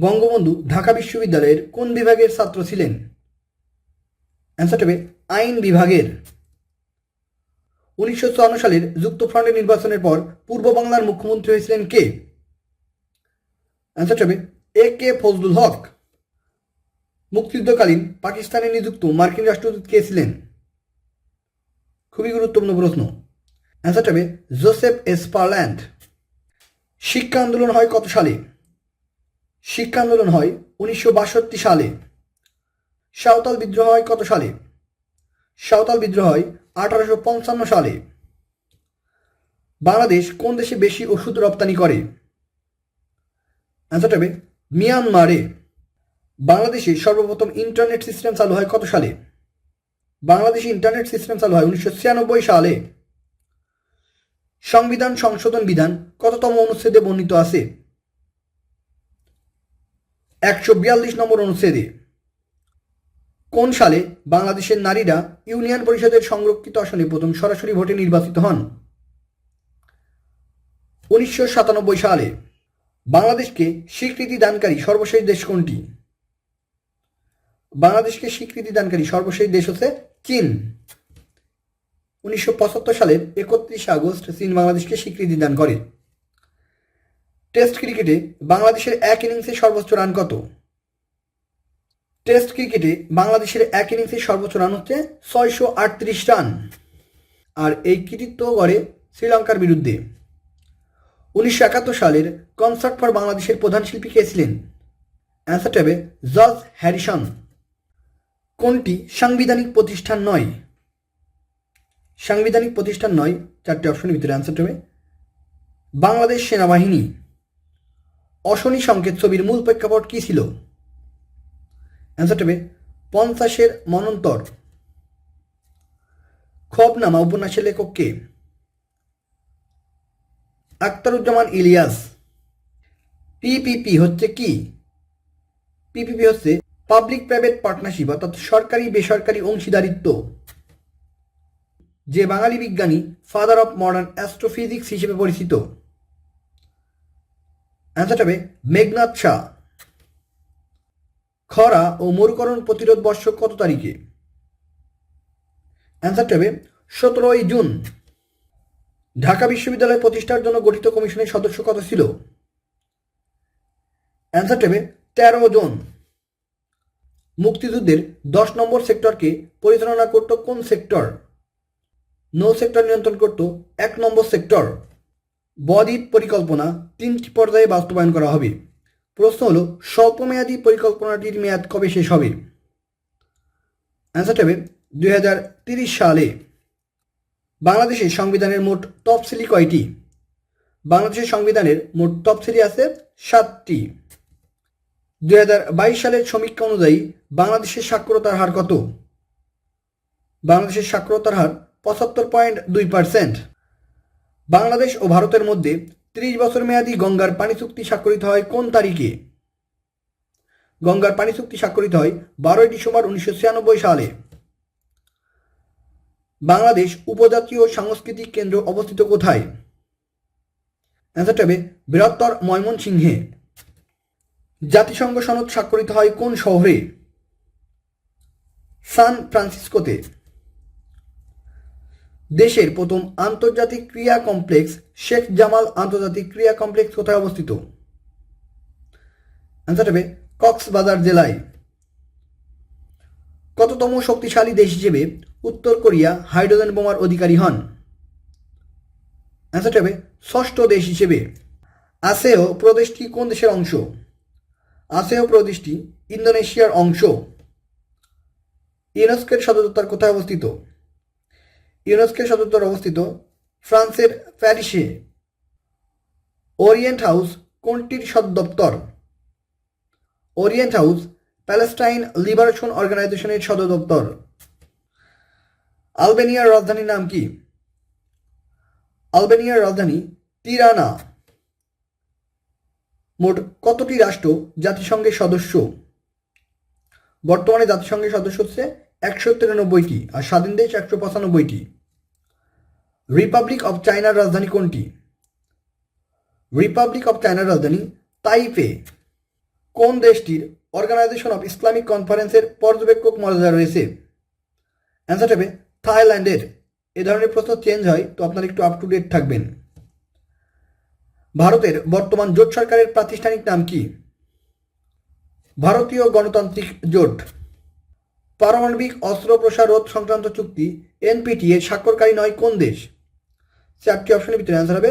বঙ্গবন্ধু ঢাকা বিশ্ববিদ্যালয়ের কোন বিভাগের ছাত্র ছিলেন? অ্যান্সারটা হবে আইন বিভাগের। উনিশশো চুয়ান্ন সালের যুক্তফ্রন্টের নির্বাচনের পর পূর্ব বাংলার মুখ্যমন্ত্রী হয়েছিলেন কে? অ্যান্সারটা হবে এ কে ফজলুল হক। মুক্তিযুদ্ধকালীন পাকিস্তানে নিযুক্ত মার্কিন রাষ্ট্রদূত কে ছিলেন? খুবই গুরুত্বপূর্ণ প্রশ্ন। অ্যান্সারটা হবে জোসেফ এসপারল্যান্ড। শিক্ষা আন্দোলন হয় কত সালে? শিক্ষা আন্দোলন হয় উনিশশো বাষট্টি সালে। সাঁওতাল বিদ্রোহ হয় কত সালে? সাঁওতাল বিদ্রোহ হয় আঠারোশো পঞ্চান্ন সালে। বাংলাদেশ কোন দেশে বেশি ওষুধ রপ্তানি করে? অ্যান্সারটা হবে মিয়ানমারে। বাংলাদেশে সর্বপ্রথম ইন্টারনেট সিস্টেম চালু হয় কত সালে? বাংলাদেশে ইন্টারনেট সিস্টেম চালু হয় উনিশশো ছিয়ানব্বই সালে। সংবিধান সংশোধন বিধান কততম অনুচ্ছেদে বর্ণিত আছে? একশো বিয়াল্লিশ নম্বর অনুচ্ছেদে, কোন সালে বাংলাদেশের নারীরা ইউনিয়ন পরিষদের সংরক্ষিত আসনে প্রথম সরাসরি ভোটে নির্বাচিত হন? উনিশশো সাতানব্বই সালে বাংলাদেশকে স্বীকৃতি দানকারী সর্বশেষ দেশ কোনটি? বাংলাদেশকে স্বীকৃতি দানকারী সর্বশেষ দেশ হচ্ছে চীন। উনিশশো পঁচাত্তর সালের একত্রিশে আগস্ট চীন বাংলাদেশকে স্বীকৃতি দান করে। টেস্ট ক্রিকেটে বাংলাদেশের এক ইনিংসে সর্বোচ্চ রান কত? টেস্ট ক্রিকেটে বাংলাদেশের এক ইনিংসে সর্বোচ্চ রান হচ্ছে ছয়শো আটত্রিশ রান। আর এই কৃতিত্ব গড়ে শ্রীলঙ্কার বিরুদ্ধে। উনিশশো একাত্তর সালের কনসার্ট ফর বাংলাদেশের প্রধান শিল্পী কে ছিলেন? অ্যান্সারটা হবে জর্জ হ্যারিসন। কোনটি সাংবিধানিক প্রতিষ্ঠান নয়? সাংবিধানিক প্রতিষ্ঠান নয়, চারটি অপশনের ভিতরে অ্যান্সারটা হবে বাংলাদেশ সেনাবাহিনী। অশনি সংকেত ছবির মূল প্রেক্ষাপট কী ছিল? অ্যান্সারটা হবে, পঞ্চাশের মনন্তর। খবনামা উপন্যাসের লেখক কে? আখতারুজ্জামান ইলিয়াস। পিপিপি হচ্ছে কি? পিপিপি হচ্ছে পাবলিক প্রাইভেট পার্টনারশিপ অর্থাৎ সরকারি বেসরকারি অংশীদারিত্ব। যে বাঙালি বিজ্ঞানী ফাদার অফ মডার্ন অ্যাস্ট্রোফিজিক্স হিসেবে পরিচিত। অ্যান্সারটা হবে মেঘনাথ শাহ। খরা ও মরুকরণ প্রতিরোধ বর্ষ কত তারিখে? অ্যান্সারটা হবে সতেরোই জুন। ঢাকা বিশ্ববিদ্যালয় প্রতিষ্ঠার জন্য গঠিত কমিশনের সদস্য কত ছিল? অ্যান্সারটা হবে তেরো জন। মুক্তিযুদ্ধের দশ নম্বর সেক্টরকে পরিচালনা করত কোন সেক্টর? নৌ সেক্টর নিয়ন্ত্রণ করত এক নম্বর সেক্টর। বদ্বীপ পরিকল্পনা তিনটি পর্যায়ে বাস্তবায়ন করা হবে। প্রশ্ন হলো, স্বল্পমেয়াদী পরিকল্পনাটির মেয়াদ কবে শেষ হবে? অ্যান্সারটা হবে দুই সালে। বাংলাদেশের সংবিধানের মোট তফসিলি কয়টি? বাংলাদেশের সংবিধানের মোট তফসিলি আছে সাতটি। দুই হাজার বাইশ সালের সমীক্ষা অনুযায়ী বাংলাদেশের সাক্ষরতার হার কত? বাংলাদেশের সাক্ষরতার হার পঁচাত্তর পয়েন্ট দুই পার্সেন্ট। বাংলাদেশ ও ভারতের মধ্যে ত্রিশ বছর মেয়াদী গঙ্গার পানি চুক্তি স্বাক্ষরিত হয় কোন তারিখে? গঙ্গার পানি চুক্তি স্বাক্ষরিত হয় বারোই ডিসেম্বর উনিশশো ছিয়ানব্বই সালে। বাংলাদেশ উপজাতীয় সাংস্কৃতিক কেন্দ্র অবস্থিত কোথায়? অ্যান্সারটা হবে বৃহত্তর ময়মনসিংহে। জাতিসংঘ সনদ স্বাক্ষরিত হয় কোন শহরে? সান ফ্রান্সিসকোতে। দেশের প্রথম আন্তর্জাতিক ক্রিয়া কমপ্লেক্স শেখ জামাল আন্তর্জাতিক ক্রিয়া কমপ্লেক্স কোথায় অবস্থিত? অ্যান্সার হবে কক্সবাজার জেলায়। কততম শক্তিশালী দেশ হিসেবে উত্তর কোরিয়া হাইড্রোজেন বোমার অধিকারী হন? অ্যান্সারটা হবে ষষ্ঠ দেশ হিসেবে। আসেও প্রদেশটি কোন দেশের অংশ? আসেও প্রদেশটি ইন্দোনেশিয়ার অংশ। ইউনেস্কোর সদর দপ্তর কোথায় অবস্থিত? ইউনেস্কোর সদর অবস্থিত ফ্রান্সের প্যারিসে ওরিয়েন্ট হাউস কোনটির সদর দপ্তর ওরিয়েন্ট হাউস, প্যালেস্টাইন লিবারেশন অর্গানাইজেশনের সদর দপ্তর আলবেনিয়ার রাজধানীর নাম কি? আলবেনিয়ার রাজধানী তিরানা। মোট কতটি রাষ্ট্র জাতিসংঘের সদস্য? বর্তমানে জাতিসংঘের সদস্য হচ্ছে একশো তিরানব্বইটি আর স্বাধীন দেশ একশো পঁচানব্বইটি। রিপাবলিক অফ চায়নার রাজধানী কোনটি? রিপাবলিক অফ চায়নার রাজধানী তাইপে কোন দেশটির অর্গানাইজেশন অফ ইসলামিক কনফারেন্সের পর্যবেক্ষক মর্যাদা রয়েছে? অ্যান্সার হবে থাইল্যান্ডের। এ ধরনের প্রশ্ন চেঞ্জ হয়, তো আপনারা একটু আপ টু ডেট থাকবেন। ভারতের বর্তমান জোট সরকারের প্রাতিষ্ঠানিক নাম কি? ভারতীয় গণতান্ত্রিক জোট। পারমাণবিক অস্ত্র প্রসারোধ সংক্রান্ত চুক্তি এনপিটি এর স্বাক্ষরকারী নয় কোন দেশ? চারটি অপশনের ভিতরে অ্যান্সার হবে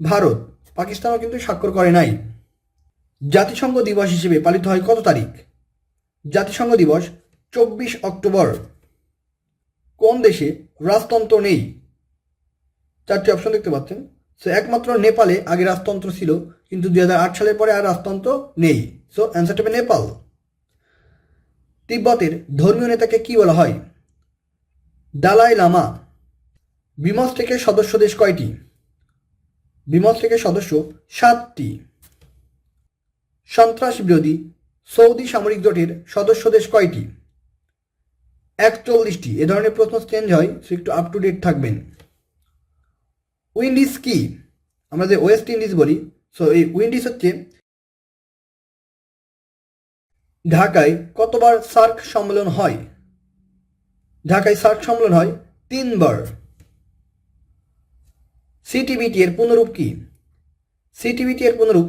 ভারত। পাকিস্তানও কিন্তু স্বাক্ষর করে নাই। জাতিসংঘ দিবস হিসেবে পালিত হয় কত তারিখ? জাতিসংঘ দিবস চব্বিশ অক্টোবর। কোন দেশে রাজতন্ত্র নেই? চারটি অপশন দেখতে পাচ্ছেন। সো একমাত্র নেপালে আগে রাজতন্ত্র ছিল, কিন্তু দু হাজার আট সালের পরে আর রাজতন্ত্র নেই। সো অ্যান্সারটা হবে নেপাল। তিব্বতের ধর্মীয় নেতাকে কি বলা হয়? দালাই লামা। বিমস্টেকের সদস্য দেশ কয়টি? বিমস্টেকের সদস্য সাতটি। সন্ত্রাস বিরোধী সৌদি সামরিক জোটের সদস্য দেশ কয়টি? একচল্লিশটি। এ ধরনের প্রশ্ন চেঞ্জ হয় সো একটু আপ টু ডেট থাকবেন। উইন্ডিজ কি? আমরা যে ওয়েস্ট ইন্ডিজ বলি সো এই উইন্ডিজ হচ্ছে ঢাকায় কতবার সার্ক সম্মেলন হয়? ঢাকায় সার্ক সম্মেলন হয় তিনবার। সিটিবিটি এর পুনরূপ কি? সিটিবিটি এর পুনরূপ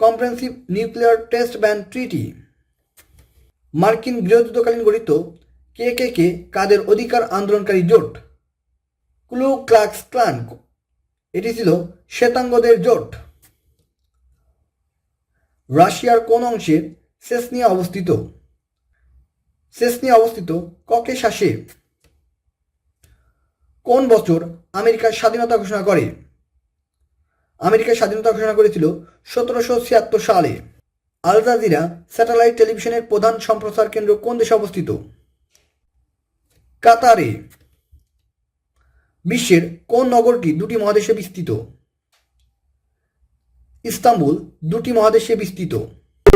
comprehensive nuclear test ban treaty মার্কিন গৃহযুদ্ধকালীন গঠিত কে কে কে কাদের অধিকার আন্দোলনকারী জোট? ক্লু ক্লাক্স ক্লান এটি ছিল শ্বেতাঙ্গদের জোট। রাশিয়ার কোন অংশে সেসনিয়া অবস্থিত। সেসনিয়া অবস্থিত ককেশাসে কোন বছর আমেরিকার স্বাধীনতা ঘোষণা করে? আমেরিকার স্বাধীনতা ঘোষণা করেছিল সতেরোশো ছিয়াত্তর সালে। আল জাজিরা স্যাটেলাইট টেলিভিশনের প্রধান সম্প্রচার কেন্দ্র কোন দেশে অবস্থিত? কাতারে। বিশ্বের কোন নগরটি দুটি মহাদেশে বিস্তৃত? ইস্তাম্বুল দুটি মহাদেশে বিস্তৃত।